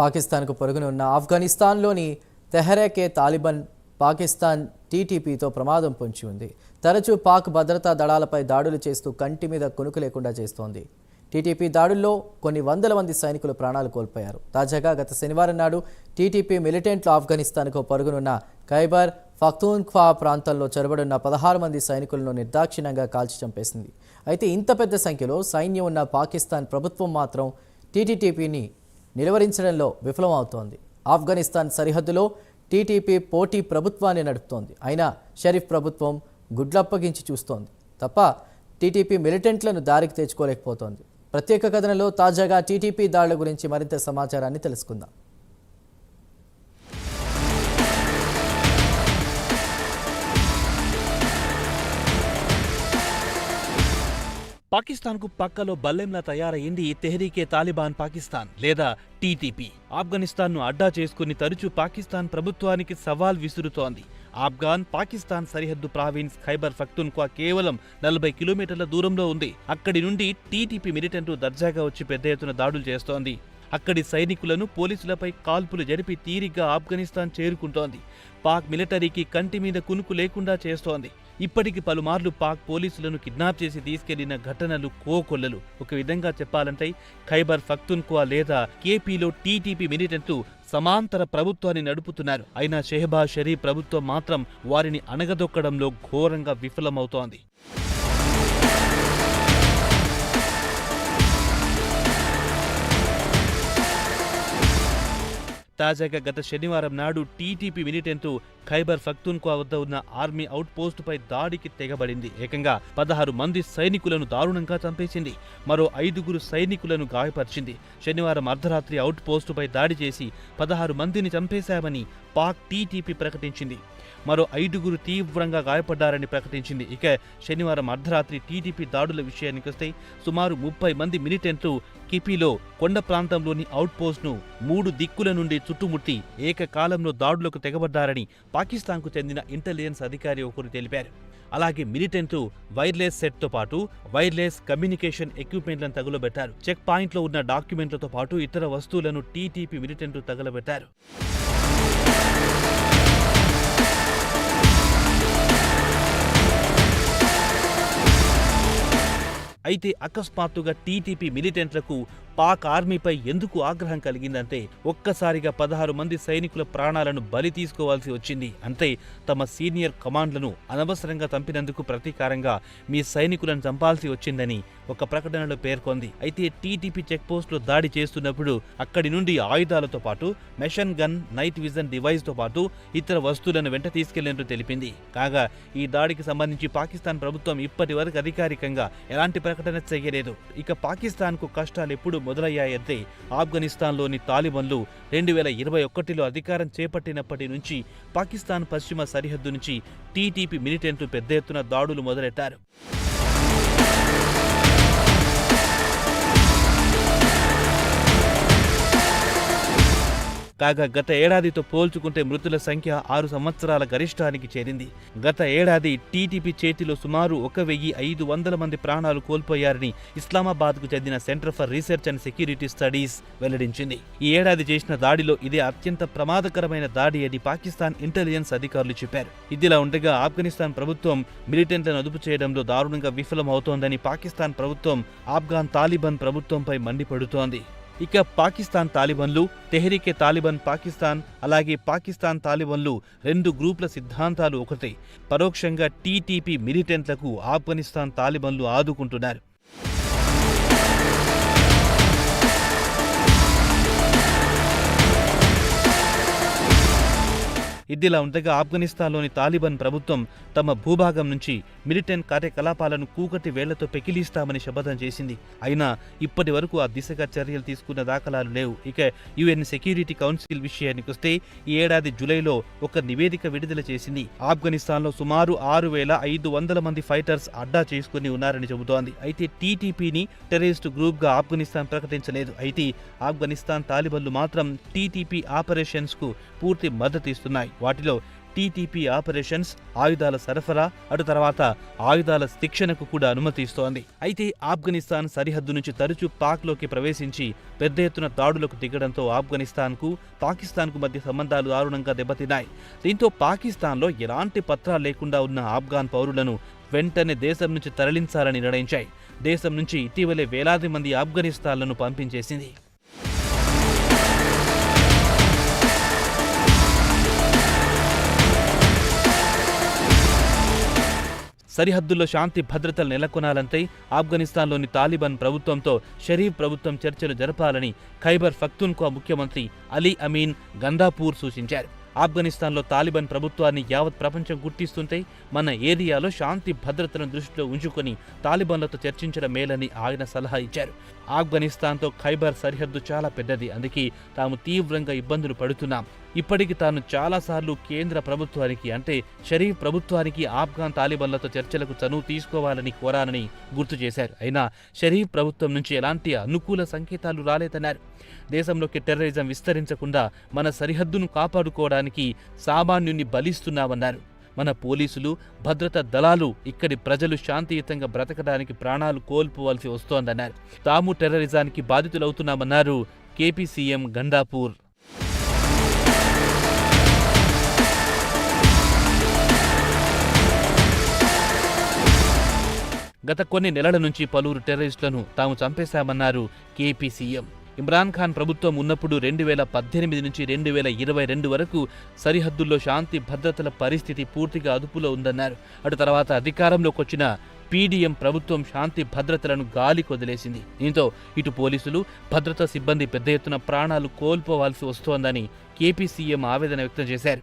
పాకిస్తాన్కు పొరుగున ఉన్న ఆఫ్ఘనిస్తాన్లోని తెహరేకే తాలిబాన్ పాకిస్తాన్ టీటీపీతో ప్రమాదం పొంచి ఉంది. తరచూ పాక్ భద్రతా దళాలపై దాడులు చేస్తూ కంటి మీద కొనుకు లేకుండా చేస్తోంది. టీటీపీ దాడుల్లో కొన్ని వందల మంది సైనికులు ప్రాణాలు కోల్పోయారు. తాజాగా గత శనివారం నాడు టీటీపీ మిలిటెంట్లు ఆఫ్ఘనిస్తాన్కు పొరుగునున్న ఖైబర్ ఫక్తూన్ఖ్వా ప్రాంతంలో చొరబడున్న పదహారు మంది సైనికులను నిర్దాక్షిణ్యంగా కాల్చి చంపేసింది. అయితే ఇంత పెద్ద సంఖ్యలో సైన్యం ఉన్న పాకిస్తాన్ ప్రభుత్వం మాత్రం టీటీటీపీని నిలువరించడంలో విఫలమవుతోంది. ఆఫ్ఘనిస్తాన్ సరిహద్దులో టీటీపీ పోటీ ప్రభుత్వాన్ని నడుపుతోంది. అయినా షరీఫ్ ప్రభుత్వం గుడ్లప్పగించి చూస్తోంది. తప్ప టీటీపీ మిలిటెంట్లను దారికి తెచ్చుకోలేకపోతోంది. ప్రత్యేక కథనంలో తాజాగా టీటీపీ దాడుల గురించి మరింత సమాచారాన్ని తెలుసుకుందాం. పాకిస్తాన్కు పక్కలో బల్లెంలా తయారైంది తెహరీకే తాలిబాన్ పాకిస్తాన్ లేదా టీటీపీ. ఆఫ్ఘనిస్తాన్ను అడ్డా చేసుకుని తరచూ పాకిస్తాన్ ప్రభుత్వానికి సవాల్ విసురుతోంది. ఆఫ్ఘాన్ పాకిస్తాన్ సరిహద్దు ప్రావిన్స్ ఖైబర్ పఖ్తూన్ఖ్వా కేవలం నలభై కిలోమీటర్ల దూరంలో ఉంది. అక్కడి నుండి టీటీపీ మిలిటెంట్లు దర్జాగా వచ్చి పెద్ద ఎత్తున దాడులు చేస్తోంది. అక్కడి సైనికులను పోలీసులపై కాల్పులు జరిపి తీరిగ్గా ఆఫ్ఘనిస్తాన్ చేరుకుంటోంది. పాక్ మిలిటరీకి కంటి మీద కునుకు లేకుండా చేస్తోంది. ఇప్పటికి పలుమార్లు పాక్ పోలీసులను కిడ్నాప్ చేసి తీసుకెళ్ళిన ఘటనలు కోకొల్లలు. ఒక విధంగా చెప్పాలంటే ఖైబర్ పఖ్తూన్ఖ్వా లేదా కేపీలో టీటీపీ మిలిటెంట్లు సమాంతర ప్రభుత్వాన్ని నడుపుతున్నారు. అయినా షెహబాజ్ షరీఫ్ ప్రభుత్వం మాత్రం వారిని అణగదొక్కడంలో ఘోరంగా విఫలమవుతోంది. తాజాగా గత శనివారం నాడు టీటీపీ మిలిటెంట్లు ఖైబర్ ఫక్తున్కో వద్ద ఉన్న ఆర్మీ అవుట్ పోస్టుపై దాడికి తెగబడింది. ఏకంగా పదహారు మంది సైనికులను దారుణంగా చంపేసింది. మరో ఐదుగురు సైనికులను గాయపరిచింది. శనివారం అర్ధరాత్రి అవుట్ పోస్టుపై దాడి చేసి పదహారు మందిని చంపేశామని పాక్ టీటీపీ ప్రకటించింది. మరో ఐదుగురు తీవ్రంగా గాయపడ్డారని ప్రకటించింది. ఇక శనివారం అర్ధరాత్రి టీడీపీ దాడుల విషయానికి వస్తే సుమారు ముప్పై మంది మిలిటెంట్లు కిపీలో కొండ ప్రాంతంలోని అవుట్పోస్ట్ను మూడు దిక్కుల నుండి చుట్టుముట్టి ఏకకాలంలో దాడులకు తెగబడ్డారని పాకిస్తాన్కు చెందిన ఇంటెలిజెన్స్ అధికారి ఒకరు తెలిపారు. అలాగే మిలిటెంట్ వైర్లెస్ సెట్తో పాటు వైర్లెస్ కమ్యూనికేషన్ ఎక్విప్మెంట్లను తగులబెట్టారు. చెక్ పాయింట్లో ఉన్న డాక్యుమెంట్లతో పాటు ఇతర వస్తువులను టీటీపీ మిలిటెంట్ తగలబెట్టారు. అయితే అకస్మాత్తుగా టీటీపీ మిలిటెంట్లకు పాక్ ఆర్మీపై ఎందుకు ఆగ్రహం కలిగిందంటే ఒక్కసారిగా పదహారు మంది సైనికుల ప్రాణాలను బలి తీసుకోవాల్సి వచ్చింది. అంతే తమ సీనియర్ కమాండ్లను అనవసరంగా చంపినందుకు ప్రతీకారంగా మీ సైనికులను చంపాల్సి వచ్చిందని ఒక ప్రకటనలో పేర్కొంది. అయితే టీటీపీ చెక్పోస్టులో దాడి చేస్తున్నప్పుడు అక్కడి నుండి ఆయుధాలతో పాటు మెషన్ గన్ నైట్ విజన్ డివైస్తో పాటు ఇతర వస్తువులను వెంట తీసుకెళ్ళినట్టు తెలిపింది. కాగా ఈ దాడికి సంబంధించి పాకిస్తాన్ ప్రభుత్వం ఇప్పటి వరకు అధికారికంగా ఎలాంటి ప్రకటన చేయలేదు. ఇక పాకిస్తాన్కు కష్టాలు ఎప్పుడు మొదలయ్యాయంటే ఆఫ్ఘనిస్తాన్లోని తాలిబన్లు రెండు వేల ఇరవై ఒకటిలో అధికారం చేపట్టినప్పటి నుంచి పాకిస్తాన్ పశ్చిమ సరిహద్దు నుంచి టీటీపీ మిలిటెంట్లు పెద్ద ఎత్తున దాడులు మొదలెట్టారు. కాగా గత ఏడాదితో పోల్చుకుంటే మృతుల సంఖ్య ఆరు సంవత్సరాల గరిష్టానికి చేరింది. గత ఏడాది టీటీపీ చేతిలో సుమారు ఒక వెయ్యి ఐదు వందల మంది ప్రాణాలు కోల్పోయారని ఇస్లామాబాద్కు చెందిన centre for research and security studies వెల్లడించింది. ఈ ఏడాది చేసిన దాడిలో ఇదే అత్యంత ప్రమాదకరమైన దాడి అని పాకిస్తాన్ ఇంటెలిజెన్స్ అధికారులు చెప్పారు. ఇదిలా ఉండగా ఆఫ్ఘనిస్తాన్ ప్రభుత్వం మిలిటెంట్లను అదుపు చేయడంలో దారుణంగా విఫలమవుతోందని పాకిస్తాన్ ప్రభుత్వం ఆఫ్ఘాన్ తాలిబాన్ ప్రభుత్వంపై మండిపడుతోంది. ఇక పాకిస్తాన్ తాలిబన్లు తెహరీకే తాలిబన్ పాకిస్తాన్ అలాగే పాకిస్తాన్ తాలిబన్లు రెండు గ్రూపుల సిద్ధాంతాలు ఒకటే. పరోక్షంగా టీటీపీ మిలిటెంట్లకు ఆఫ్ఘనిస్తాన్ తాలిబన్లు ఆదుకుంటున్నారు. ఇదిలా ఉండగా ఆఫ్ఘనిస్తాన్లోని తాలిబాన్ ప్రభుత్వం తమ భూభాగం నుంచి మిలిటెంట్ కార్యకలాపాలను కూకటి వేళ్ళతో పెకిలిస్తామని శపథం చేసింది. అయినా ఇప్పటి వరకు ఆ దిశగా చర్యలు తీసుకున్న దాఖలాలు లేవు. ఇక యుఎన్ సెక్యూరిటీ కౌన్సిల్ విషయానికి వస్తే ఈ ఏడాది జూలైలో ఒక నివేదిక విడుదల చేసింది. ఆఫ్ఘనిస్తాన్లో సుమారు ఆరు వేల ఐదు వందల మంది ఫైటర్స్ అడ్డా చేసుకుని ఉన్నారని చెబుతోంది. అయితే టీటీపీని టెర్రరిస్ట్ గ్రూప్గా ఆఫ్ఘనిస్తాన్ ప్రకటించలేదు. అయితే ఆఫ్ఘనిస్తాన్ తాలిబన్లు మాత్రం టీటీపీ ఆపరేషన్స్కు పూర్తి మద్దతు ఇస్తున్నాయి. వాటిలో టీటీపీ ఆపరేషన్స్ ఆయుధాల సరఫరా అటు తర్వాత ఆయుధాల శిక్షణకు కూడా అనుమతిస్తోంది అయితే ఆఫ్ఘనిస్తాన్ సరిహద్దు నుంచి తరచూ పాక్లోకి ప్రవేశించి పెద్ద ఎత్తున దాడులకు దిగడంతో ఆఫ్ఘనిస్తాన్కు పాకిస్తాన్కు మధ్య సంబంధాలు దారుణంగా దెబ్బతిన్నాయి. దీంతో పాకిస్తాన్లో ఎలాంటి పత్రాలు లేకుండా ఉన్న ఆఫ్ఘాన్ పౌరులను వెంటనే దేశం నుంచి తరలించాలని నిర్ణయించాయి. దేశం నుంచి ఇటీవలే వేలాది మంది ఆఫ్ఘనిస్తాన్లను పంపించేసింది. సరిహద్దుల్లో శాంతి భద్రతలు నెలకొనాలంటే ఆఫ్ఘనిస్తాన్లోని తాలిబాన్ ప్రభుత్వంతో షరీఫ్ ప్రభుత్వం చర్చలు జరపాలని ఖైబర్ పఖ్తూన్ఖ్వా ముఖ్యమంత్రి అలీ అమీన్ గందాపూర్ సూచించారు. ఆఫ్ఘనిస్తాన్లో తాలిబాన్ ప్రభుత్వాన్ని యావత్ ప్రపంచం గుర్తిస్తుంటే మన ఏరియాలో శాంతి భద్రతలను దృష్టిలో ఉంచుకొని తాలిబాన్లతో చర్చించడం మేలని ఆయన సలహా ఇచ్చారు. ఆఫ్ఘనిస్తాన్తో ఖైబర్ సరిహద్దు చాలా పెద్దది. అందుకే తాము తీవ్రంగా ఇబ్బందులు పడుతున్నాం. ఇప్పటికి తాను చాలాసార్లు కేంద్ర ప్రభుత్వానికి అంటే షరీఫ్ ప్రభుత్వానికి ఆఫ్ఘాన్ తాలిబాన్లతో చర్చలకు చనువు తీసుకోవాలని కోరానని గుర్తు చేశారు. అయినా షరీఫ్ ప్రభుత్వం నుంచి ఎలాంటి అనుకూల సంకేతాలు రాలేదన్నారు. దేశంలోకి టెర్రరిజం విస్తరించకుండా మన సరిహద్దును కాపాడుకోవడానికి సామాన్యుని బలిస్తున్నామన్నారు. మన పోలీసులు భద్రతా దళాలు ఇక్కడి ప్రజలు శాంతియుతంగా బ్రతకడానికి ప్రాణాలు కోల్పోవలసి వస్తోందన్నారు. తాము టెర్రరిజానికి బాధితులవుతున్నామన్నారు కేపీ సీఎం గండాపూర్. గత కొన్ని నెలల నుంచి పలువురు టెర్రరిస్టులను తాము చంపేశామన్నారు కేపీ సీఎం. ఇమ్రాన్ ఖాన్ ప్రభుత్వం ఉన్నప్పుడు రెండు వేల పద్దెనిమిది నుంచి రెండు వేల ఇరవై రెండు వరకు సరిహద్దుల్లో శాంతి భద్రతల పరిస్థితి పూర్తిగా అదుపులో ఉందన్నారు. అటు తర్వాత అధికారంలోకి వచ్చిన పీడీఎం ప్రభుత్వం శాంతి భద్రతలను గాలి కొదిలేసింది. దీంతో ఇటు పోలీసులు భద్రతా సిబ్బంది పెద్ద ఎత్తున ప్రాణాలు కోల్పోవాల్సి వస్తోందని కేపీ సీఎం ఆవేదన వ్యక్తం చేశారు.